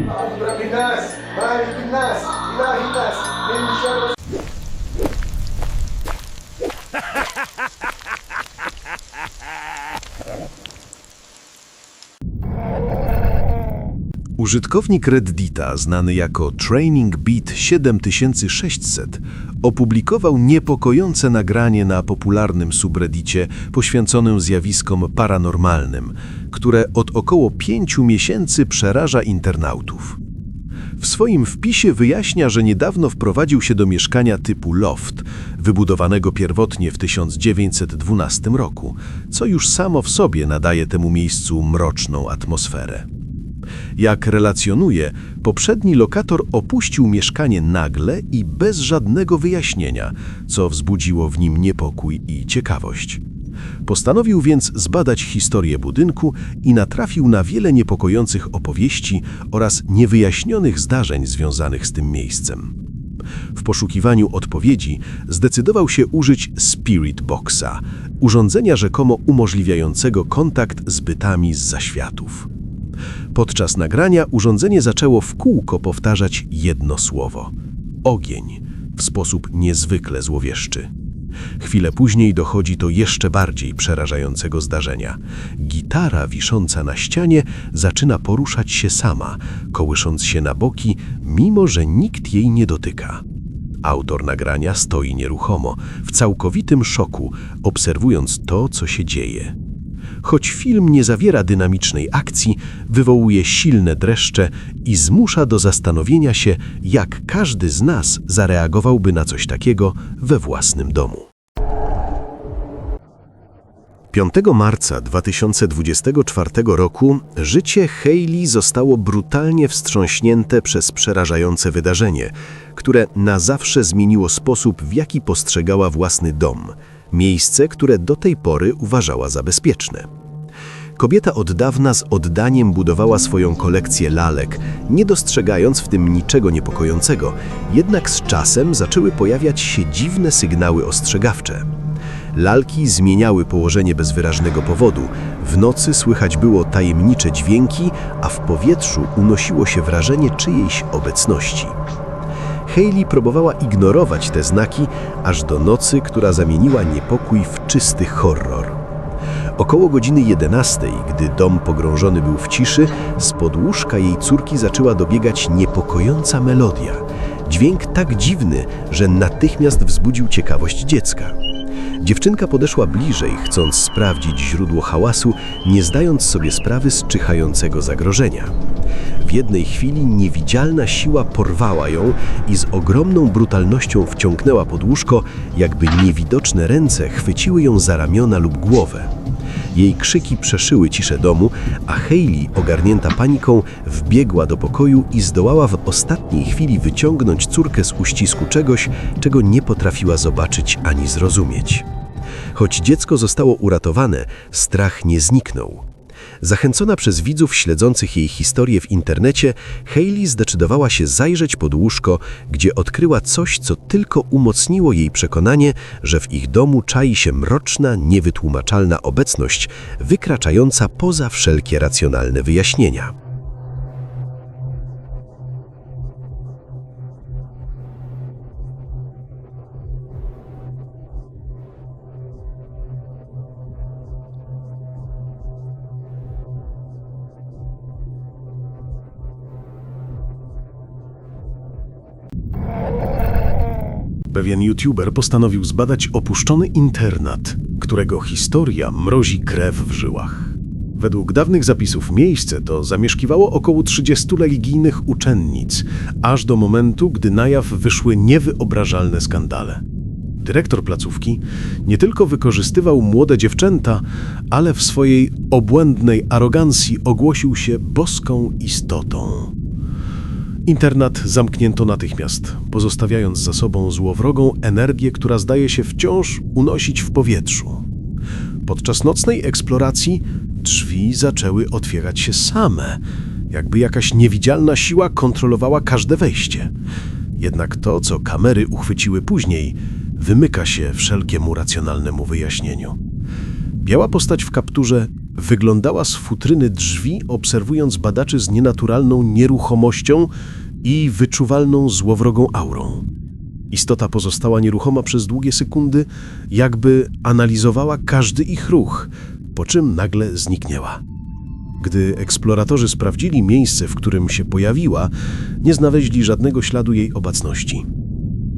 Mahal Pinas! Mahal Pinas! Ha ha ha ha ha ha! Użytkownik Reddita, znany jako Training Beat 7600, opublikował niepokojące nagranie na popularnym subreddicie poświęconym zjawiskom paranormalnym, które od około pięciu miesięcy przeraża internautów. W swoim wpisie wyjaśnia, że niedawno wprowadził się do mieszkania typu loft, wybudowanego pierwotnie w 1912 roku, co już samo w sobie nadaje temu miejscu mroczną atmosferę. Jak relacjonuje, poprzedni lokator opuścił mieszkanie nagle i bez żadnego wyjaśnienia, co wzbudziło w nim niepokój i ciekawość. Postanowił więc zbadać historię budynku i natrafił na wiele niepokojących opowieści oraz niewyjaśnionych zdarzeń związanych z tym miejscem. W poszukiwaniu odpowiedzi zdecydował się użyć Spirit Boxa, urządzenia rzekomo umożliwiającego kontakt z bytami z zaświatów. Podczas nagrania urządzenie zaczęło w kółko powtarzać jedno słowo ogień w sposób niezwykle złowieszczy. Chwilę później dochodzi do jeszcze bardziej przerażającego zdarzenia. Gitara wisząca na ścianie zaczyna poruszać się sama, kołysząc się na boki, mimo że nikt jej nie dotyka. Autor nagrania stoi nieruchomo, w całkowitym szoku, obserwując to, co się dzieje. Choć film nie zawiera dynamicznej akcji, wywołuje silne dreszcze i zmusza do zastanowienia się, jak każdy z nas zareagowałby na coś takiego we własnym domu. 5 marca 2024 roku życie Hailey zostało brutalnie wstrząśnięte przez przerażające wydarzenie, które na zawsze zmieniło sposób, w jaki postrzegała własny dom, miejsce, które do tej pory uważała za bezpieczne. Kobieta od dawna z oddaniem budowała swoją kolekcję lalek, nie dostrzegając w tym niczego niepokojącego, jednak z czasem zaczęły pojawiać się dziwne sygnały ostrzegawcze. Lalki zmieniały położenie bez wyraźnego powodu. W nocy słychać było tajemnicze dźwięki, a w powietrzu unosiło się wrażenie czyjejś obecności. Hayley próbowała ignorować te znaki, aż do nocy, która zamieniła niepokój w czysty horror. Około godziny 11, gdy dom pogrążony był w ciszy, z pod łóżka jej córki zaczęła dobiegać niepokojąca melodia. Dźwięk tak dziwny, że natychmiast wzbudził ciekawość dziecka. Dziewczynka podeszła bliżej, chcąc sprawdzić źródło hałasu, nie zdając sobie sprawy z czyhającego zagrożenia. W jednej chwili niewidzialna siła porwała ją i z ogromną brutalnością wciągnęła pod łóżko, jakby niewidoczne ręce chwyciły ją za ramiona lub głowę. Jej krzyki przeszyły ciszę domu, a Hayley, ogarnięta paniką, wbiegła do pokoju i zdołała w ostatniej chwili wyciągnąć córkę z uścisku czegoś, czego nie potrafiła zobaczyć ani zrozumieć. Choć dziecko zostało uratowane, strach nie zniknął. Zachęcona przez widzów śledzących jej historię w internecie, Hayley zdecydowała się zajrzeć pod łóżko, gdzie odkryła coś, co tylko umocniło jej przekonanie, że w ich domu czai się mroczna, niewytłumaczalna obecność, wykraczająca poza wszelkie racjonalne wyjaśnienia. Pewien youtuber postanowił zbadać opuszczony internat, którego historia mrozi krew w żyłach. Według dawnych zapisów miejsce to zamieszkiwało około 30 religijnych uczennic, aż do momentu, gdy na jaw wyszły niewyobrażalne skandale. Dyrektor placówki nie tylko wykorzystywał młode dziewczęta, ale w swojej obłędnej arogancji ogłosił się boską istotą. Internat zamknięto natychmiast, pozostawiając za sobą złowrogą energię, która zdaje się wciąż unosić w powietrzu. Podczas nocnej eksploracji drzwi zaczęły otwierać się same, jakby jakaś niewidzialna siła kontrolowała każde wejście. Jednak to, co kamery uchwyciły później, wymyka się wszelkiemu racjonalnemu wyjaśnieniu. Biała postać w kapturze wyglądała z futryny drzwi, obserwując badaczy z nienaturalną nieruchomością i wyczuwalną złowrogą aurą. Istota pozostała nieruchoma przez długie sekundy, jakby analizowała każdy ich ruch, po czym nagle zniknęła. Gdy eksploratorzy sprawdzili miejsce, w którym się pojawiła, nie znaleźli żadnego śladu jej obecności.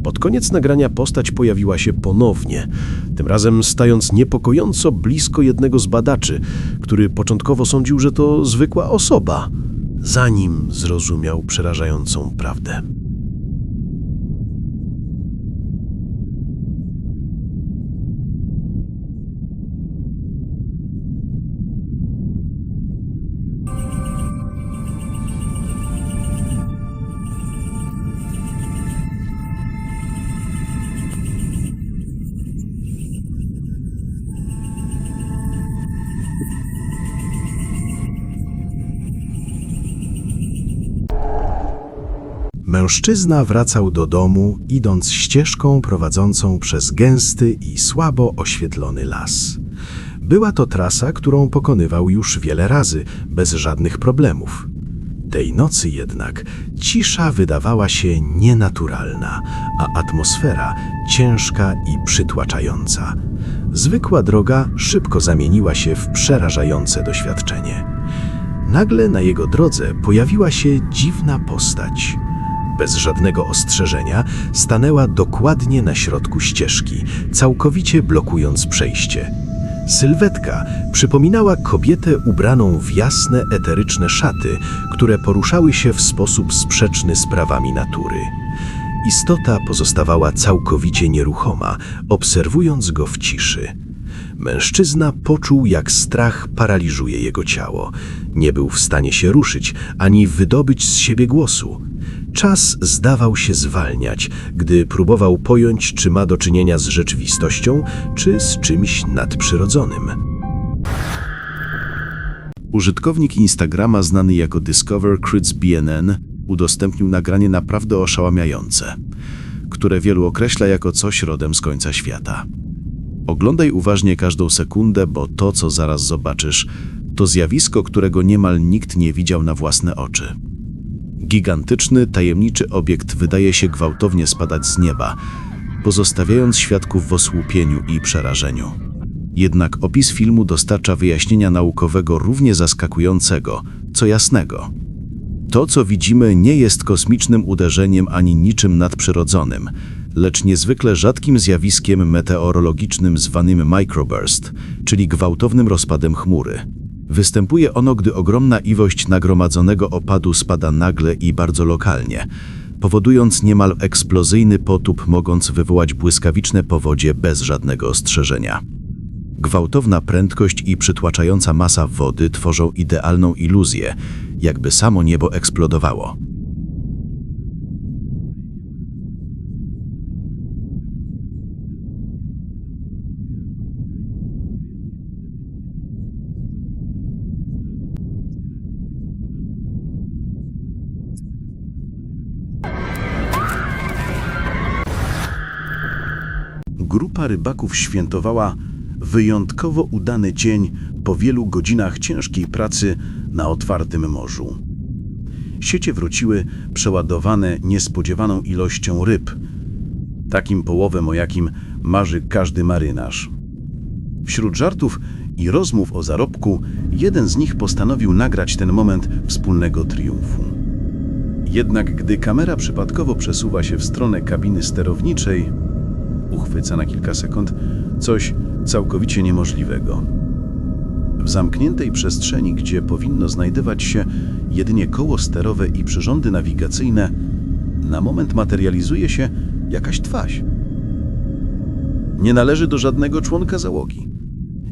Pod koniec nagrania postać pojawiła się ponownie, tym razem stając niepokojąco blisko jednego z badaczy, który początkowo sądził, że to zwykła osoba, zanim zrozumiał przerażającą prawdę. Mężczyzna wracał do domu, idąc ścieżką prowadzącą przez gęsty i słabo oświetlony las. Była to trasa, którą pokonywał już wiele razy, bez żadnych problemów. Tej nocy jednak cisza wydawała się nienaturalna, a atmosfera ciężka i przytłaczająca. Zwykła droga szybko zamieniła się w przerażające doświadczenie. Nagle na jego drodze pojawiła się dziwna postać. Bez żadnego ostrzeżenia stanęła dokładnie na środku ścieżki, całkowicie blokując przejście. Sylwetka przypominała kobietę ubraną w jasne, eteryczne szaty, które poruszały się w sposób sprzeczny z prawami natury. Istota pozostawała całkowicie nieruchoma, obserwując go w ciszy. Mężczyzna poczuł, jak strach paraliżuje jego ciało. Nie był w stanie się ruszyć ani wydobyć z siebie głosu. Czas zdawał się zwalniać, gdy próbował pojąć, czy ma do czynienia z rzeczywistością, czy z czymś nadprzyrodzonym. Użytkownik Instagrama znany jako Discover Crits BNN udostępnił nagranie naprawdę oszałamiające, które wielu określa jako coś rodem z końca świata. Oglądaj uważnie każdą sekundę, bo to, co zaraz zobaczysz, to zjawisko, którego niemal nikt nie widział na własne oczy. Gigantyczny, tajemniczy obiekt wydaje się gwałtownie spadać z nieba, pozostawiając świadków w osłupieniu i przerażeniu. Jednak opis filmu dostarcza wyjaśnienia naukowego równie zaskakującego, co jasnego. To, co widzimy, nie jest kosmicznym uderzeniem ani niczym nadprzyrodzonym, lecz niezwykle rzadkim zjawiskiem meteorologicznym zwanym microburst, czyli gwałtownym rozpadem chmury. Występuje ono, gdy ogromna ilość nagromadzonego opadu spada nagle i bardzo lokalnie, powodując niemal eksplozyjny potop mogąc wywołać błyskawiczne powodzie bez żadnego ostrzeżenia. Gwałtowna prędkość i przytłaczająca masa wody tworzą idealną iluzję, jakby samo niebo eksplodowało. Grupa rybaków świętowała wyjątkowo udany dzień po wielu godzinach ciężkiej pracy na otwartym morzu. Siecie wróciły przeładowane niespodziewaną ilością ryb, takim połowem, o jakim marzy każdy marynarz. Wśród żartów i rozmów o zarobku, jeden z nich postanowił nagrać ten moment wspólnego triumfu. Jednak gdy kamera przypadkowo przesuwa się w stronę kabiny sterowniczej, uchwyca na kilka sekund coś całkowicie niemożliwego. W zamkniętej przestrzeni, gdzie powinno znajdować się jedynie koło sterowe i przyrządy nawigacyjne, na moment materializuje się jakaś twarz. Nie należy do żadnego członka załogi.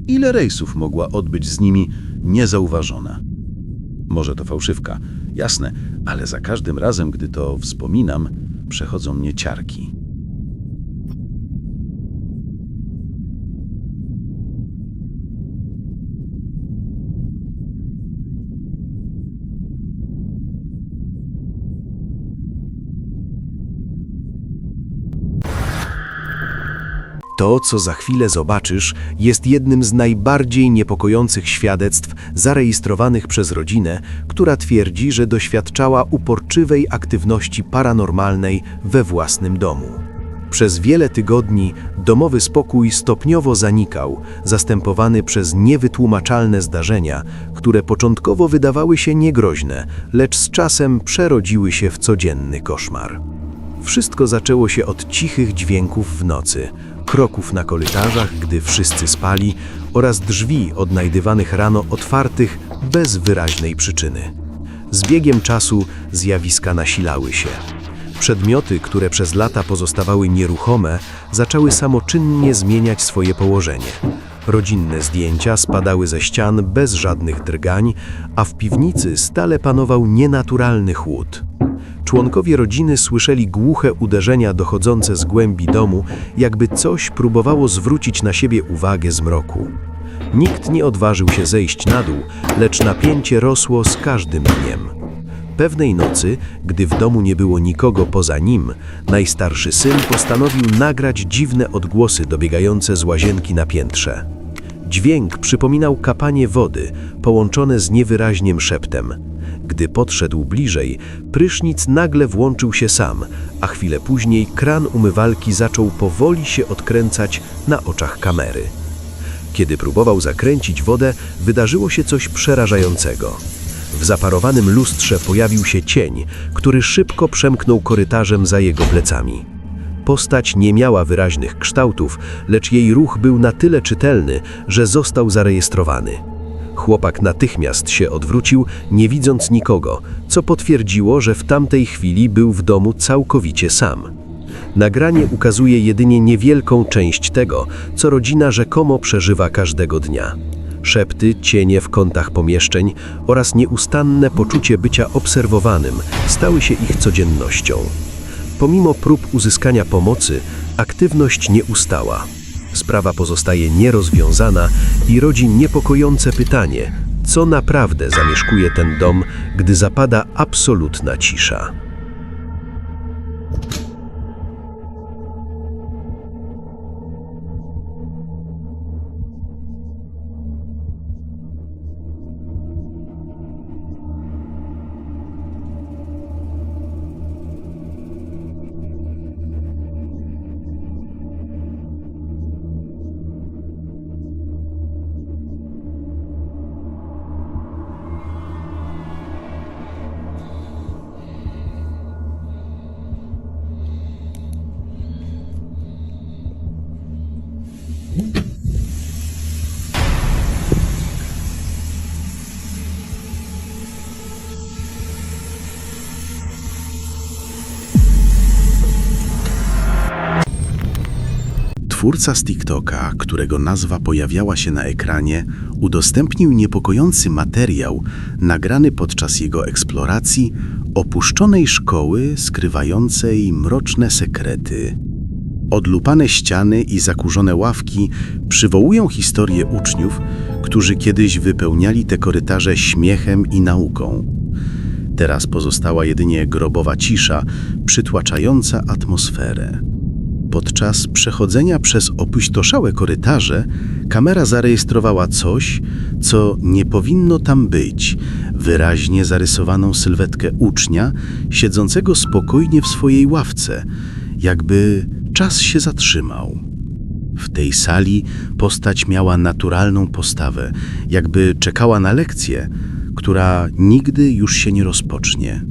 Ile rejsów mogła odbyć z nimi niezauważona? Może to fałszywka, jasne, ale za każdym razem, gdy to wspominam, przechodzą mnie ciarki. To, co za chwilę zobaczysz, jest jednym z najbardziej niepokojących świadectw zarejestrowanych przez rodzinę, która twierdzi, że doświadczała uporczywej aktywności paranormalnej we własnym domu. Przez wiele tygodni domowy spokój stopniowo zanikał, zastępowany przez niewytłumaczalne zdarzenia, które początkowo wydawały się niegroźne, lecz z czasem przerodziły się w codzienny koszmar. Wszystko zaczęło się od cichych dźwięków w nocy, kroków na korytarzach, gdy wszyscy spali, oraz drzwi odnajdywanych rano otwartych bez wyraźnej przyczyny. Z biegiem czasu zjawiska nasilały się. Przedmioty, które przez lata pozostawały nieruchome, zaczęły samoczynnie zmieniać swoje położenie. Rodzinne zdjęcia spadały ze ścian bez żadnych drgań, a w piwnicy stale panował nienaturalny chłód. Członkowie rodziny słyszeli głuche uderzenia dochodzące z głębi domu, jakby coś próbowało zwrócić na siebie uwagę z mroku. Nikt nie odważył się zejść na dół, lecz napięcie rosło z każdym dniem. Pewnej nocy, gdy w domu nie było nikogo poza nim, najstarszy syn postanowił nagrać dziwne odgłosy dobiegające z łazienki na piętrze. Dźwięk przypominał kapanie wody, połączone z niewyraźnym szeptem. Gdy podszedł bliżej, prysznic nagle włączył się sam, a chwilę później kran umywalki zaczął powoli się odkręcać na oczach kamery. Kiedy próbował zakręcić wodę, wydarzyło się coś przerażającego. W zaparowanym lustrze pojawił się cień, który szybko przemknął korytarzem za jego plecami. Postać nie miała wyraźnych kształtów, lecz jej ruch był na tyle czytelny, że został zarejestrowany. Chłopak natychmiast się odwrócił, nie widząc nikogo, co potwierdziło, że w tamtej chwili był w domu całkowicie sam. Nagranie ukazuje jedynie niewielką część tego, co rodzina rzekomo przeżywa każdego dnia. Szepty, cienie w kątach pomieszczeń oraz nieustanne poczucie bycia obserwowanym stały się ich codziennością. Pomimo prób uzyskania pomocy, aktywność nie ustała. Sprawa pozostaje nierozwiązana i rodzi niepokojące pytanie, co naprawdę zamieszkuje ten dom, gdy zapada absolutna cisza. Twórca z TikToka, którego nazwa pojawiała się na ekranie, udostępnił niepokojący materiał nagrany podczas jego eksploracji opuszczonej szkoły skrywającej mroczne sekrety. Odlupane ściany i zakurzone ławki przywołują historię uczniów, którzy kiedyś wypełniali te korytarze śmiechem i nauką. Teraz pozostała jedynie grobowa cisza, przytłaczająca atmosferę. Podczas przechodzenia przez opustoszałe korytarze kamera zarejestrowała coś, co nie powinno tam być. Wyraźnie zarysowaną sylwetkę ucznia siedzącego spokojnie w swojej ławce, jakby czas się zatrzymał. W tej sali postać miała naturalną postawę, jakby czekała na lekcję, która nigdy już się nie rozpocznie.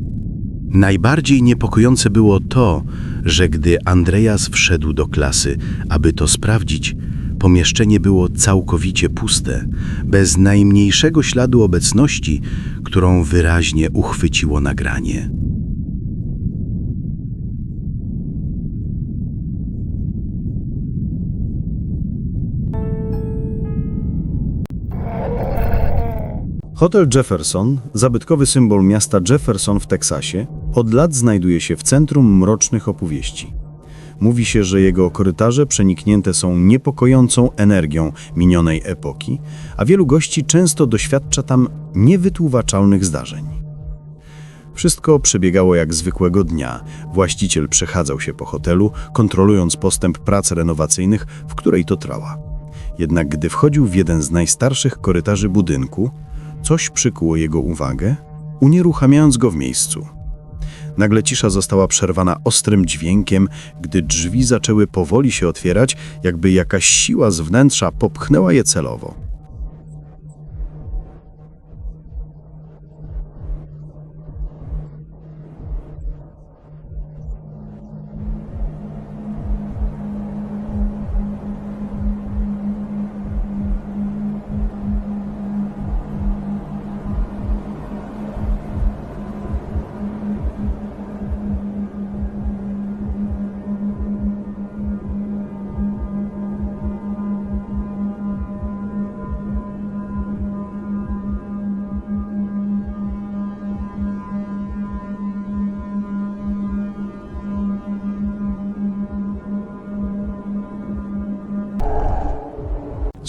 Najbardziej niepokojące było to, że gdy Andreas wszedł do klasy, aby to sprawdzić, pomieszczenie było całkowicie puste, bez najmniejszego śladu obecności, którą wyraźnie uchwyciło nagranie. Hotel Jefferson, zabytkowy symbol miasta Jefferson w Teksasie, od lat znajduje się w centrum mrocznych opowieści. Mówi się, że jego korytarze przeniknięte są niepokojącą energią minionej epoki, a wielu gości często doświadcza tam niewytłumaczalnych zdarzeń. Wszystko przebiegało jak zwykłego dnia. Właściciel przechadzał się po hotelu, kontrolując postęp prac renowacyjnych, w której to trała. Jednak gdy wchodził w jeden z najstarszych korytarzy budynku, coś przykuło jego uwagę, unieruchamiając go w miejscu. Nagle cisza została przerwana ostrym dźwiękiem, gdy drzwi zaczęły powoli się otwierać, jakby jakaś siła z wnętrza popchnęła je celowo.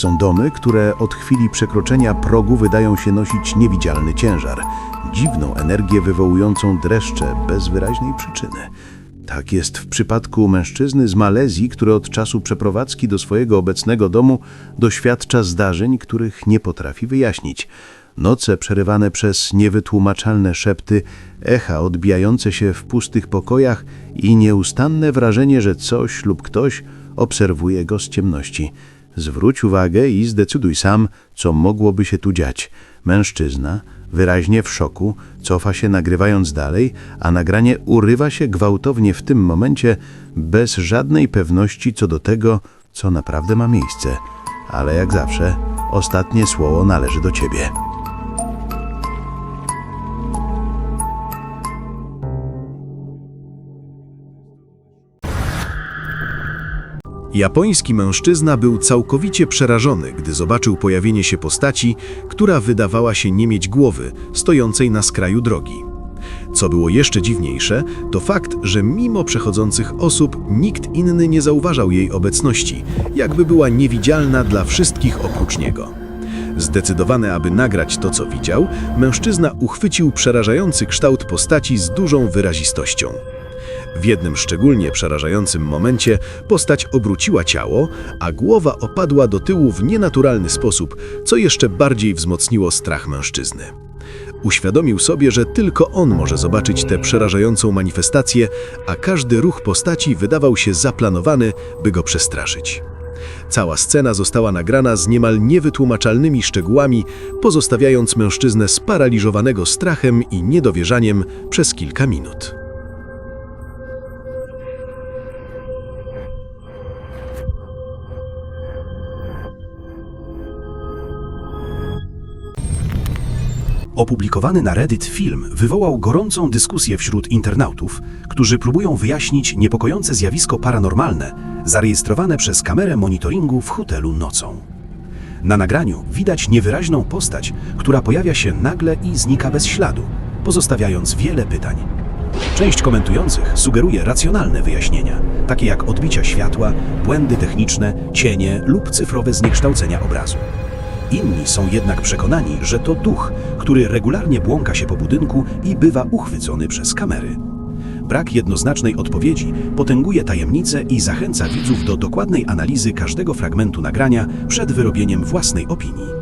Są domy, które od chwili przekroczenia progu wydają się nosić niewidzialny ciężar, dziwną energię wywołującą dreszcze bez wyraźnej przyczyny. Tak jest w przypadku mężczyzny z Malezji, który od czasu przeprowadzki do swojego obecnego domu doświadcza zdarzeń, których nie potrafi wyjaśnić. Noce przerywane przez niewytłumaczalne szepty, echa odbijające się w pustych pokojach i nieustanne wrażenie, że coś lub ktoś obserwuje go z ciemności. Zwróć uwagę i zdecyduj sam, co mogłoby się tu dziać. Mężczyzna, wyraźnie w szoku, cofa się nagrywając dalej, a nagranie urywa się gwałtownie w tym momencie, bez żadnej pewności co do tego, co naprawdę ma miejsce. Ale jak zawsze, ostatnie słowo należy do ciebie. Japoński mężczyzna był całkowicie przerażony, gdy zobaczył pojawienie się postaci, która wydawała się nie mieć głowy, stojącej na skraju drogi. Co było jeszcze dziwniejsze, to fakt, że mimo przechodzących osób nikt inny nie zauważał jej obecności, jakby była niewidzialna dla wszystkich oprócz niego. Zdecydowany, aby nagrać to, co widział, mężczyzna uchwycił przerażający kształt postaci z dużą wyrazistością. W jednym szczególnie przerażającym momencie postać obróciła ciało, a głowa opadła do tyłu w nienaturalny sposób, co jeszcze bardziej wzmocniło strach mężczyzny. Uświadomił sobie, że tylko on może zobaczyć tę przerażającą manifestację, a każdy ruch postaci wydawał się zaplanowany, by go przestraszyć. Cała scena została nagrana z niemal niewytłumaczalnymi szczegółami, pozostawiając mężczyznę sparaliżowanego strachem i niedowierzaniem przez kilka minut. Opublikowany na Reddit film wywołał gorącą dyskusję wśród internautów, którzy próbują wyjaśnić niepokojące zjawisko paranormalne zarejestrowane przez kamerę monitoringu w hotelu nocą. Na nagraniu widać niewyraźną postać, która pojawia się nagle i znika bez śladu, pozostawiając wiele pytań. Część komentujących sugeruje racjonalne wyjaśnienia, takie jak odbicia światła, błędy techniczne, cienie lub cyfrowe zniekształcenia obrazu. Inni są jednak przekonani, że to duch, który regularnie błąka się po budynku i bywa uchwycony przez kamery. Brak jednoznacznej odpowiedzi potęguje tajemnicę i zachęca widzów do dokładnej analizy każdego fragmentu nagrania przed wyrobieniem własnej opinii.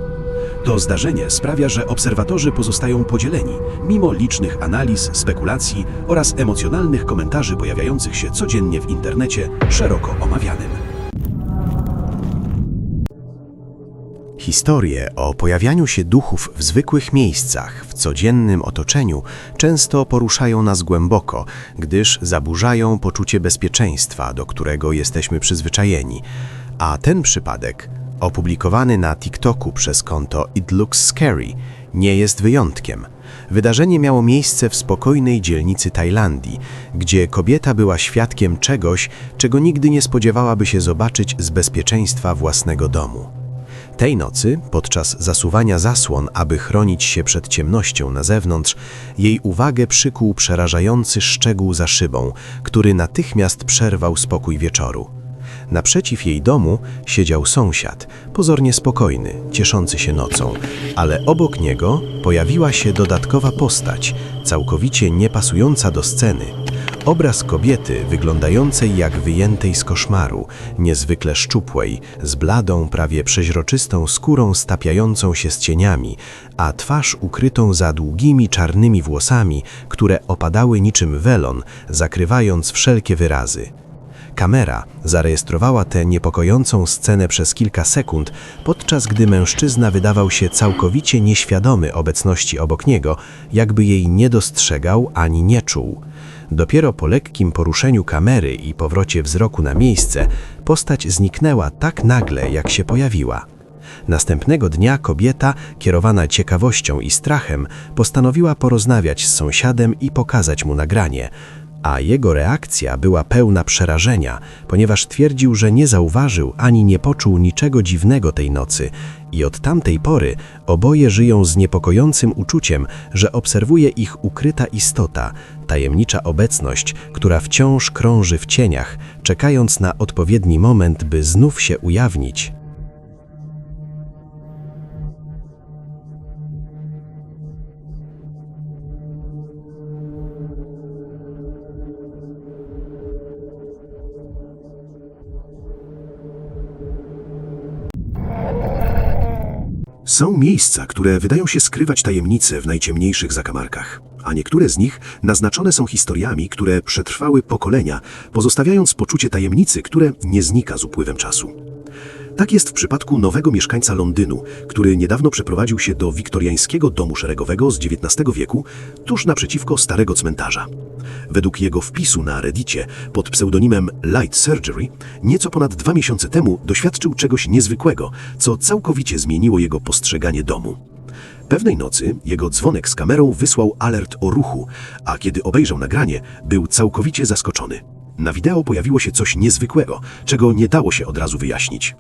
To zdarzenie sprawia, że obserwatorzy pozostają podzieleni, mimo licznych analiz, spekulacji oraz emocjonalnych komentarzy pojawiających się codziennie w internecie, szeroko omawianym. Historie o pojawianiu się duchów w zwykłych miejscach, w codziennym otoczeniu, często poruszają nas głęboko, gdyż zaburzają poczucie bezpieczeństwa, do którego jesteśmy przyzwyczajeni. A ten przypadek, opublikowany na TikToku przez konto It Looks Scary, nie jest wyjątkiem. Wydarzenie miało miejsce w spokojnej dzielnicy Tajlandii, gdzie kobieta była świadkiem czegoś, czego nigdy nie spodziewałaby się zobaczyć z bezpieczeństwa własnego domu. Tej nocy, podczas zasuwania zasłon, aby chronić się przed ciemnością na zewnątrz, jej uwagę przykuł przerażający szczegół za szybą, który natychmiast przerwał spokój wieczoru. Naprzeciw jej domu siedział sąsiad, pozornie spokojny, cieszący się nocą, ale obok niego pojawiła się dodatkowa postać, całkowicie niepasująca do sceny. Obraz kobiety wyglądającej jak wyjętej z koszmaru, niezwykle szczupłej, z bladą, prawie przeźroczystą skórą stapiającą się z cieniami, a twarz ukrytą za długimi czarnymi włosami, które opadały niczym welon, zakrywając wszelkie wyrazy. Kamera zarejestrowała tę niepokojącą scenę przez kilka sekund, podczas gdy mężczyzna wydawał się całkowicie nieświadomy obecności obok niego, jakby jej nie dostrzegał ani nie czuł. Dopiero po lekkim poruszeniu kamery i powrocie wzroku na miejsce, postać zniknęła tak nagle, jak się pojawiła. Następnego dnia kobieta, kierowana ciekawością i strachem, postanowiła porozmawiać z sąsiadem i pokazać mu nagranie, a jego reakcja była pełna przerażenia, ponieważ twierdził, że nie zauważył ani nie poczuł niczego dziwnego tej nocy i od tamtej pory oboje żyją z niepokojącym uczuciem, że obserwuje ich ukryta istota, tajemnicza obecność, która wciąż krąży w cieniach, czekając na odpowiedni moment, by znów się ujawnić. Są miejsca, które wydają się skrywać tajemnice w najciemniejszych zakamarkach, a niektóre z nich naznaczone są historiami, które przetrwały pokolenia, pozostawiając poczucie tajemnicy, które nie znika z upływem czasu. Tak jest w przypadku nowego mieszkańca Londynu, który niedawno przeprowadził się do wiktoriańskiego domu szeregowego z XIX wieku, tuż naprzeciwko starego cmentarza. Według jego wpisu na Reddicie pod pseudonimem Light Surgery, nieco ponad dwa miesiące temu doświadczył czegoś niezwykłego, co całkowicie zmieniło jego postrzeganie domu. Pewnej nocy jego dzwonek z kamerą wysłał alert o ruchu, a kiedy obejrzał nagranie, był całkowicie zaskoczony. Na wideo pojawiło się coś niezwykłego, czego nie dało się od razu wyjaśnić.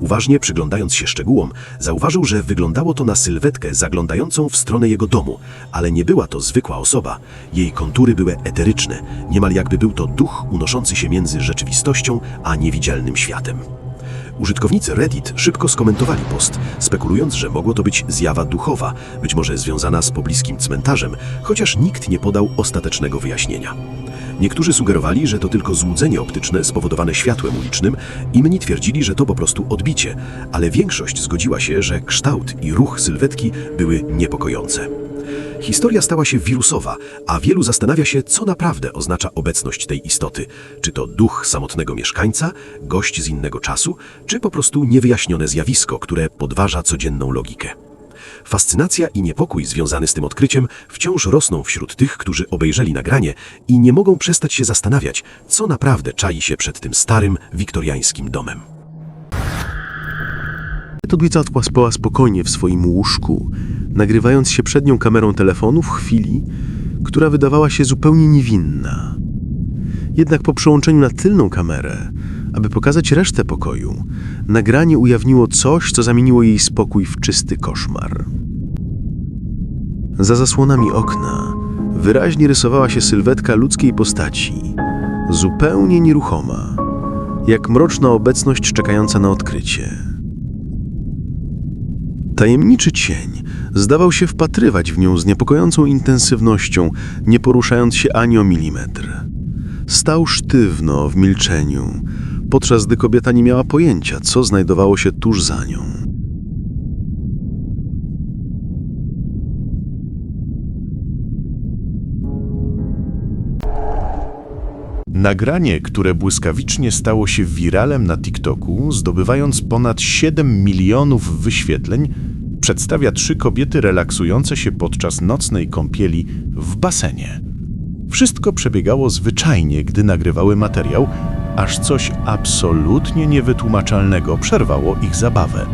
Uważnie przyglądając się szczegółom, zauważył, że wyglądało to na sylwetkę zaglądającą w stronę jego domu, ale nie była to zwykła osoba. Jej kontury były eteryczne, niemal jakby był to duch unoszący się między rzeczywistością a niewidzialnym światem. Użytkownicy Reddit szybko skomentowali post, spekulując, że mogło to być zjawa duchowa, być może związana z pobliskim cmentarzem, chociaż nikt nie podał ostatecznego wyjaśnienia. Niektórzy sugerowali, że to tylko złudzenie optyczne spowodowane światłem ulicznym, inni twierdzili, że to po prostu odbicie, ale większość zgodziła się, że kształt i ruch sylwetki były niepokojące. Historia stała się wirusowa, a wielu zastanawia się, co naprawdę oznacza obecność tej istoty. Czy to duch samotnego mieszkańca, gość z innego czasu, czy po prostu niewyjaśnione zjawisko, które podważa codzienną logikę. Fascynacja i niepokój związany z tym odkryciem wciąż rosną wśród tych, którzy obejrzeli nagranie i nie mogą przestać się zastanawiać, co naprawdę czai się przed tym starym, wiktoriańskim domem. Tobieca spała spokojnie w swoim łóżku, nagrywając się przed nią kamerą telefonu w chwili, która wydawała się zupełnie niewinna. Jednak po przełączeniu na tylną kamerę, aby pokazać resztę pokoju, nagranie ujawniło coś, co zamieniło jej spokój w czysty koszmar. Za zasłonami okna wyraźnie rysowała się sylwetka ludzkiej postaci, zupełnie nieruchoma, jak mroczna obecność czekająca na odkrycie. Tajemniczy cień zdawał się wpatrywać w nią z niepokojącą intensywnością, nie poruszając się ani o milimetr. Stał sztywno w milczeniu, podczas gdy kobieta nie miała pojęcia, co znajdowało się tuż za nią. Nagranie, które błyskawicznie stało się wiralem na TikToku, zdobywając ponad 7 milionów wyświetleń, przedstawia trzy kobiety relaksujące się podczas nocnej kąpieli w basenie. Wszystko przebiegało zwyczajnie, gdy nagrywały materiał, aż coś absolutnie niewytłumaczalnego przerwało ich zabawę.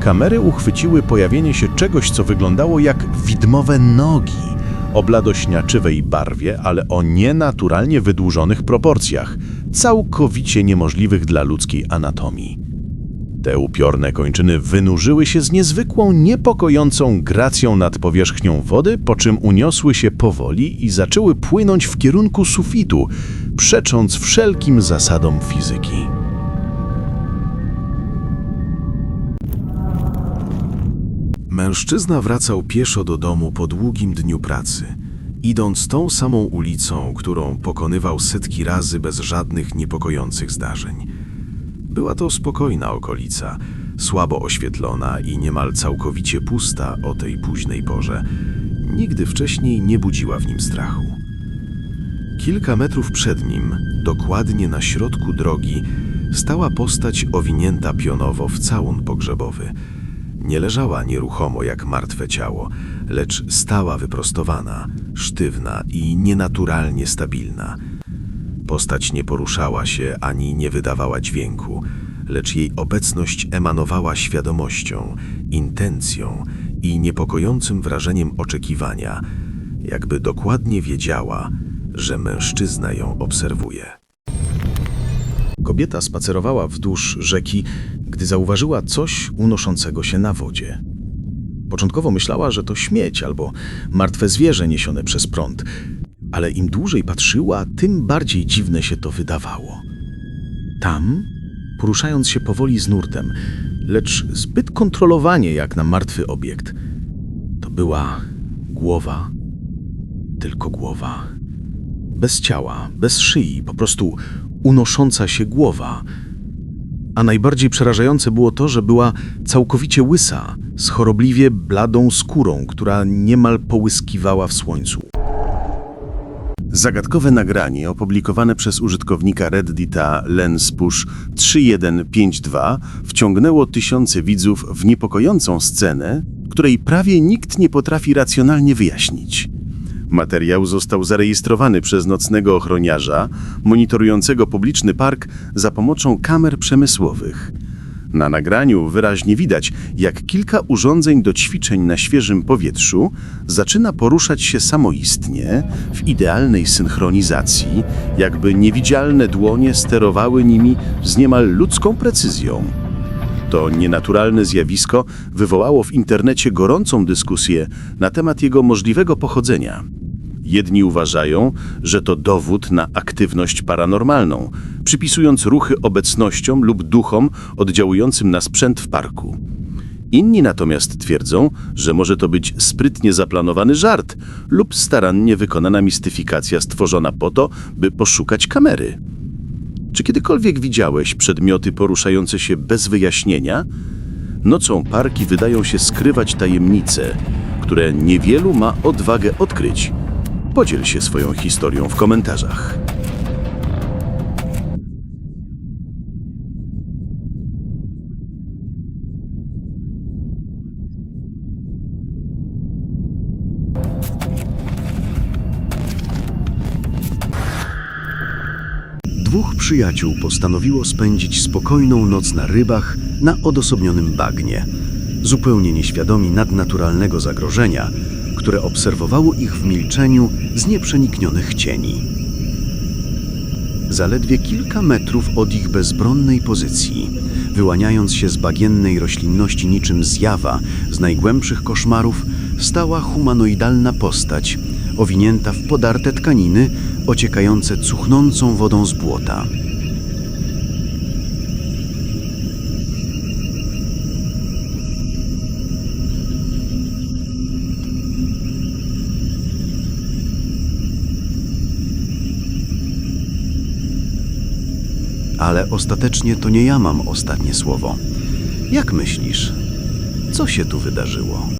Kamery uchwyciły pojawienie się czegoś, co wyglądało jak widmowe nogi o bladośniaczywej barwie, ale o nienaturalnie wydłużonych proporcjach, całkowicie niemożliwych dla ludzkiej anatomii. Te upiorne kończyny wynurzyły się z niezwykłą, niepokojącą gracją nad powierzchnią wody, po czym uniosły się powoli i zaczęły płynąć w kierunku sufitu, przecząc wszelkim zasadom fizyki. Mężczyzna wracał pieszo do domu po długim dniu pracy, idąc tą samą ulicą, którą pokonywał setki razy bez żadnych niepokojących zdarzeń. Była to spokojna okolica, słabo oświetlona i niemal całkowicie pusta o tej późnej porze. Nigdy wcześniej nie budziła w nim strachu. Kilka metrów przed nim, dokładnie na środku drogi, stała postać owinięta pionowo w całun pogrzebowy. Nie leżała nieruchomo jak martwe ciało, lecz stała wyprostowana, sztywna i nienaturalnie stabilna. Postać nie poruszała się ani nie wydawała dźwięku, lecz jej obecność emanowała świadomością, intencją i niepokojącym wrażeniem oczekiwania, jakby dokładnie wiedziała, że mężczyzna ją obserwuje. Kobieta spacerowała wzdłuż rzeki, gdy zauważyła coś unoszącego się na wodzie. Początkowo myślała, że to śmieć albo martwe zwierzę niesione przez prąd, ale im dłużej patrzyła, tym bardziej dziwne się to wydawało. Tam, poruszając się powoli z nurtem, lecz zbyt kontrolowanie jak na martwy obiekt, to była głowa, tylko głowa. Bez ciała, bez szyi, po prostu unosząca się głowa. A najbardziej przerażające było to, że była całkowicie łysa, z chorobliwie bladą skórą, która niemal połyskiwała w słońcu. Zagadkowe nagranie opublikowane przez użytkownika Reddita lenspush3152 wciągnęło tysiące widzów w niepokojącą scenę, której prawie nikt nie potrafi racjonalnie wyjaśnić. Materiał został zarejestrowany przez nocnego ochroniarza monitorującego publiczny park za pomocą kamer przemysłowych. Na nagraniu wyraźnie widać, jak kilka urządzeń do ćwiczeń na świeżym powietrzu zaczyna poruszać się samoistnie, w idealnej synchronizacji, jakby niewidzialne dłonie sterowały nimi z niemal ludzką precyzją. To nienaturalne zjawisko wywołało w internecie gorącą dyskusję na temat jego możliwego pochodzenia. Jedni uważają, że to dowód na aktywność paranormalną, przypisując ruchy obecnościom lub duchom oddziałującym na sprzęt w parku. Inni natomiast twierdzą, że może to być sprytnie zaplanowany żart lub starannie wykonana mistyfikacja stworzona po to, by poszukać kamery. Czy kiedykolwiek widziałeś przedmioty poruszające się bez wyjaśnienia? Nocą parki wydają się skrywać tajemnice, które niewielu ma odwagę odkryć. Podziel się swoją historią w komentarzach. Dwóch przyjaciół postanowiło spędzić spokojną noc na rybach na odosobnionym bagnie, zupełnie nieświadomi nadnaturalnego zagrożenia, które obserwowało ich w milczeniu z nieprzeniknionych cieni. Zaledwie kilka metrów od ich bezbronnej pozycji, wyłaniając się z bagiennej roślinności niczym zjawa z najgłębszych koszmarów, stała humanoidalna postać, owinięta w podarte tkaniny, ociekające cuchnącą wodą z błota. Ale ostatecznie to nie ja mam ostatnie słowo. Jak myślisz, co się tu wydarzyło?